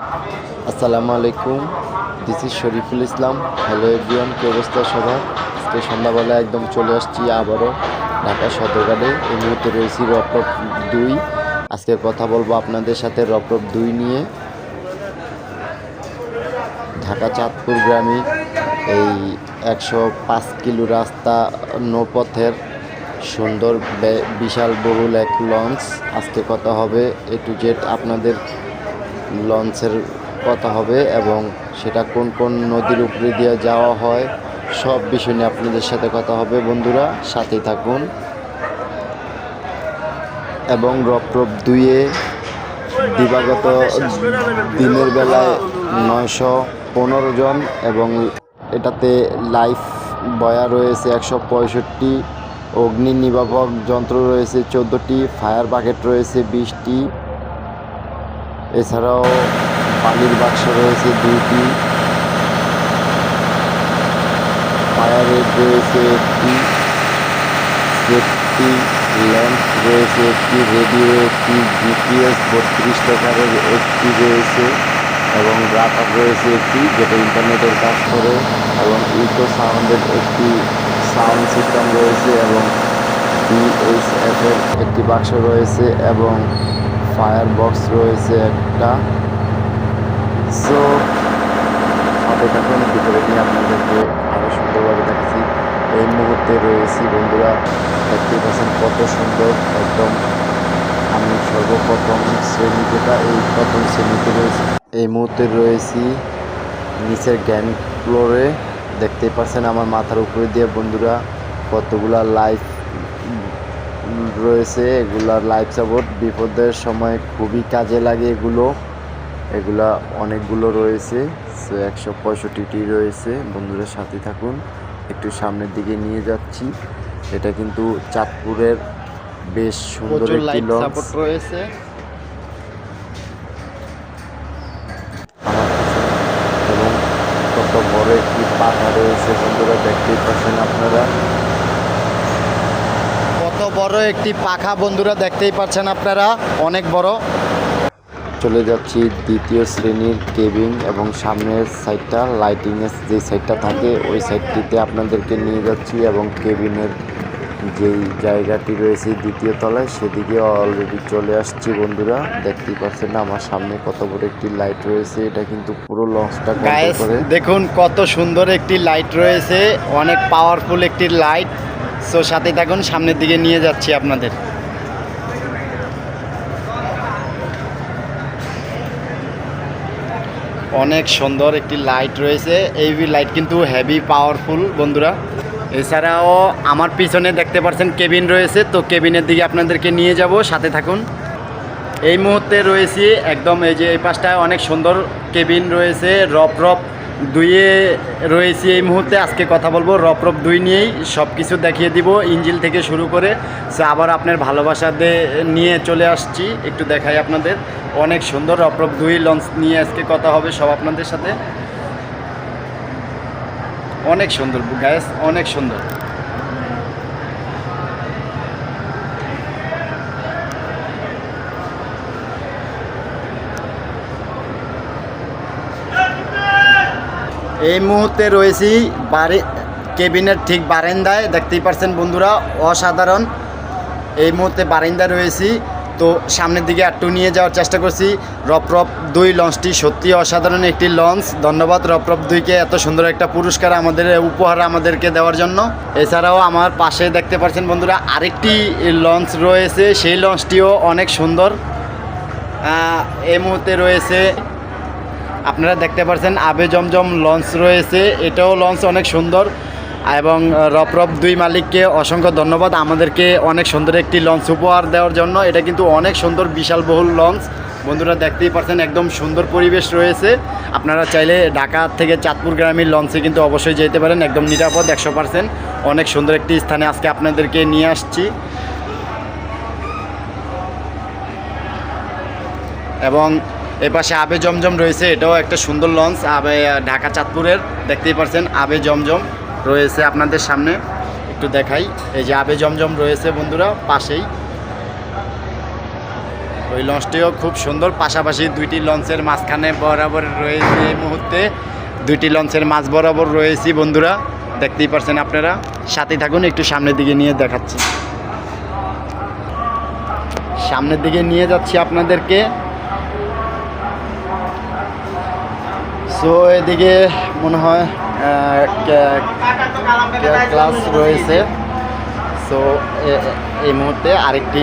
আসসালামু আলাইকুম this is Shariful Islam. Hello everyone কি অবস্থা সবার? আজকে সন্ধ্যাবেলা একদম চলে আসছি আবারও ঢাকা সদরঘাটে। এই মুহূর্তে রয়েছি রপরপ দুই। আজকে কথা বলব আপনাদের সাথে রপরপ দুই নিয়ে। ঢাকা চাঁদপুর গ্রামে এই একশো পাঁচ কিলো রাস্তা নৌপথের সুন্দর বিশাল বহুল এক লঞ্চ। আজকে কথা হবে এ টু জেড আপনাদের লঞ্চের কথা হবে এবং সেটা কোন কোন নদীর উপরে দিয়ে যাওয়া হয়, সব বিষয় নিয়ে আপনাদের সাথে কথা হবে বন্ধুরা, সাথেই থাকুন। এবং রপ্রপ দুইয়ে দিবাগত দিনের বেলায় নয়শো পনেরো জন এবং এটাতে লাইফ বয়া রয়েছে একশো পঁয়ষট্টি অগ্নি নির্বাপক যন্ত্র রয়েছে চোদ্দোটি, ফায়ার বাকেট রয়েছে বিশটি এছাড়াও পানির বাক্স রয়েছে দুইটি। ফায়ার এড রয়েছে একটি, সেফটি ল্যাম্প রয়েছে একটি রেডিও একটি, জিপিএস বত্রিশ টাকারের একটি রয়েছে এবং রাতার রয়েছে একটি যেটা ইন্টারনেটের কাজ করে এবং ইকো সাউন্ডের একটি সাউন্ড সিস্টেম রয়েছে এবং বিএসএফ এর একটি বাক্স রয়েছে এবং ফায়ার বক্স রয়েছে একটা। সো সাথে ভিতরে নিয়ে আপনাদেরকে আরও সুন্দরভাবে দেখাচ্ছি। এই মুহূর্তে রয়েছি বন্ধুরা, দেখতে পাচ্ছেন কত সুন্দর, একদম আমি সর্বপ্রথম শ্রেণি যেটা, এই প্রথম শ্রেণীতে রয়েছি। এই মুহূর্তে রয়েছি নিচের জ্ঞান ফ্লোরে দেখতেই পাচ্ছেন আমার মাথার উপরে দিয়ে বন্ধুরা, কতগুলা লাইফ রয়েছে এগুলার লাইফ সাপোর্ট বিপদের সময় খুবই কাজে লাগে এগুলো। এগুলা অনেকগুলো রয়েছে সো একশো পঁয়ষট্টিটি রয়েছে। বন্ধুরা সাথে থাকুন একটু সামনের দিকে নিয়ে যাচ্ছি। এটা কিন্তু চাঁদপুরের বেশ সুন্দর একটি লঞ্চ রয়েছে। এবং কত বড় একটি পাখা রয়েছে বন্ধুরা দেখতেই পাচ্ছেন আপনারা। বড় একটি পাখা বন্ধুরা দেখতেই পাচ্ছেন আপনারা অনেক বড়। চলে যাচ্ছি দ্বিতীয় শ্রেণির কেবিন এবং সামনের সাইডটা লাইটিংয়ের যে সাইডটা থাকে ওই সাইডটিতে আপনাদেরকে নিয়ে যাচ্ছি এবং কেবিনের যেই জায়গাটি রয়েছে দ্বিতীয় তলায় সেদিকে অলরেডি চলে আসছি বন্ধুরা। দেখতেই পাচ্ছেন আমার সামনে কত বড় একটি লাইট রয়েছে এটা কিন্তু পুরো লঞ্চটা দেখুন কত সুন্দর একটি লাইট রয়েছে অনেক পাওয়ারফুল একটি লাইট সো সাথে থাকুন, সামনের দিকে নিয়ে যাচ্ছি আপনাদের। অনেক সুন্দর একটি লাইট রয়েছে। এই লাইট কিন্তু হেভি পাওয়ারফুল বন্ধুরা। এছাড়াও আমার পিছনে দেখতে পাচ্ছেন কেবিন রয়েছে, তো কেবিনের দিকে আপনাদেরকে নিয়ে যাব, সাথে থাকুন। এই মুহূর্তে রয়েছি একদম এই যে এই পাশটায় অনেক সুন্দর কেবিন রয়েছে, রপ রপ দুইয়ে রয়েছি এই মুহূর্তে। আজকে কথা বলব, রপ রপ দুই নিয়েই সব কিছু দেখিয়ে দিব, ইঞ্জিল থেকে শুরু করে। সে আবার আপনার ভালোবাসা দিয়ে নিয়ে চলে আসছি, একটু দেখাই আপনাদের। অনেক সুন্দর রপ রপ দুই লঞ্চ নিয়ে আজকে কথা হবে সব আপনাদের সাথে। অনেক সুন্দর গ্যাস অনেক সুন্দর। এই মুহূর্তে রয়েছি বাড়ি কেবিনের ঠিক বারান্দায়, দেখতেই পারছেন বন্ধুরা, অসাধারণ। এই মুহূর্তে বারান্দায় রয়েছি, তো সামনের দিকে একটু নিয়ে যাওয়ার চেষ্টা করছি। রপরপ দুই লঞ্চটি সত্যি অসাধারণ একটি লঞ্চ। ধন্যবাদ রপরপ দুইকে এত সুন্দর একটা পুরস্কার আমাদের, উপহার আমাদেরকে দেওয়ার জন্য। এছাড়াও আমার পাশে দেখতে পাচ্ছেন বন্ধুরা, আরেকটি লঞ্চ রয়েছে, সেই লঞ্চটিও অনেক সুন্দর। এই মুহূর্তে রয়েছে আপনারা দেখতে পাচ্ছেন আবে জমজম লঞ্চ রয়েছে। এটাও লঞ্চ অনেক সুন্দর এবং রপরপ দুই মালিককে অসংখ্য ধন্যবাদ আমাদেরকে অনেক সুন্দর একটি লঞ্চ উপহার দেওয়ার জন্য। এটা কিন্তু অনেক সুন্দর বিশাল বহুল লঞ্চ। বন্ধুরা দেখতেই পাচ্ছেন একদম সুন্দর পরিবেশ রয়েছে। আপনারা চাইলে ঢাকা থেকে চাঁদপুর গ্রামের লঞ্চে কিন্তু অবশ্যই যেতে পারেন, একদম নিরাপদ, একশো পার্সেন্ট। অনেক সুন্দর একটি স্থানে আজকে আপনাদেরকে নিয়ে আসছি। এবং এপাশে আবে জমজম রয়েছে, এটাও একটা সুন্দর লঞ্চ, আবে ঢাকা চাঁদপুরের, দেখতেই পারছেন, আবে জমজম রয়েছে আপনাদের সামনে। একটু দেখাই, এই যে আবে জমজম রয়েছে বন্ধুরা, পাশেই। ওই লঞ্চটিও খুব সুন্দর, পাশাপাশি দুইটি লঞ্চের মাঝখানে বরাবর রয়েছে এই মুহূর্তে। দুইটি লঞ্চের মাঝ বরাবর রয়েছি বন্ধুরা, দেখতেই পারছেন আপনারা। সাথে থাকুন, একটু সামনের দিকে নিয়ে দেখাচ্ছি। সামনের দিকে নিয়ে যাচ্ছি আপনাদেরকে। সো এদিকে মনে হয় ক্লাস রয়েছে। সো এই মুহূর্তে আরেকটি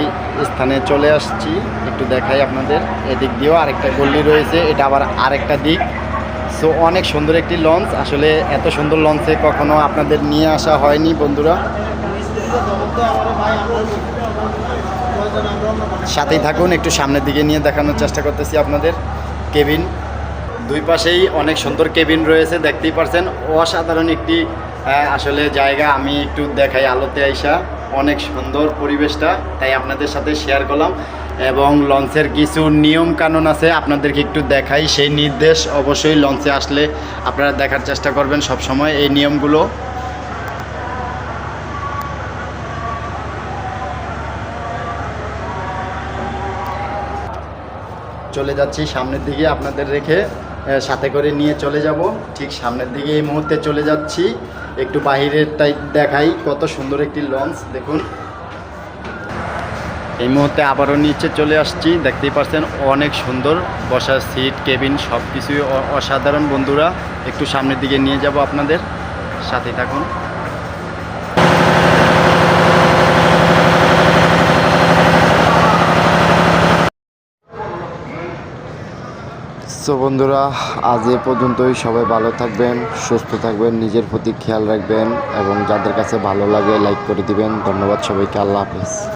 স্থানে চলে আসছি। একটু দেখাই আপনাদের। এদিক দিয়েও আরেকটা গল্লি রয়েছে। এটা আবার আরেকটা দিক। সো অনেক সুন্দর একটি লঞ্চ। আসলে এত সুন্দর লঞ্চে কখনো আপনাদের নিয়ে আসা হয়নি, বন্ধুরা। সাথেই থাকুন। একটু সামনের দিকে নিয়ে দেখানোর চেষ্টা করতেছি আপনাদের। কেবিন। দুই পাশেই অনেক সুন্দর কেবিন রয়েছে, দেখতেই পারছেন। অসাধারণ একটি আসলে জায়গা, আমি একটু দেখাই আলোতে আইসা। অনেক সুন্দর পরিবেশটা, তাই আপনাদের সাথে শেয়ার করলাম। এবং লঞ্চের কিছু নিয়ম কানুন আছে, আপনাদেরকে একটু দেখাই। সেই নির্দেশ অবশ্যই লঞ্চে আসলে আপনারা দেখার চেষ্টা করবেন সব সময় এই নিয়মগুলো। চলে যাচ্ছি সামনের দিকে আপনাদের রেখে। সাথে করে নিয়ে চলে যাব। ঠিক সামনের দিকে এই মুহূর্তে চলে যাচ্ছি। একটু বাহিরের টাইপ দেখাই কত সুন্দর একটি লঞ্চ, দেখুন। এই মুহূর্তে আবারও নিচে চলে আসছি। দেখতেই পাচ্ছেন, অনেক সুন্দর বসার সিট, কেবিন সব কিছুই অসাধারণ বন্ধুরা। একটু সামনের দিকে নিয়ে যাব আপনাদের। সাথে থাকুন। সো বন্ধুরা, আজ এ পর্যন্তই। সবাই ভালো থাকবেন, সুস্থ থাকবেন, নিজের প্রতি খেয়াল রাখবেন এবং যাদের কাছে ভালো লাগে লাইক করে দিবেন। ধন্যবাদ সবাইকে, আল্লাহ হাফিজ।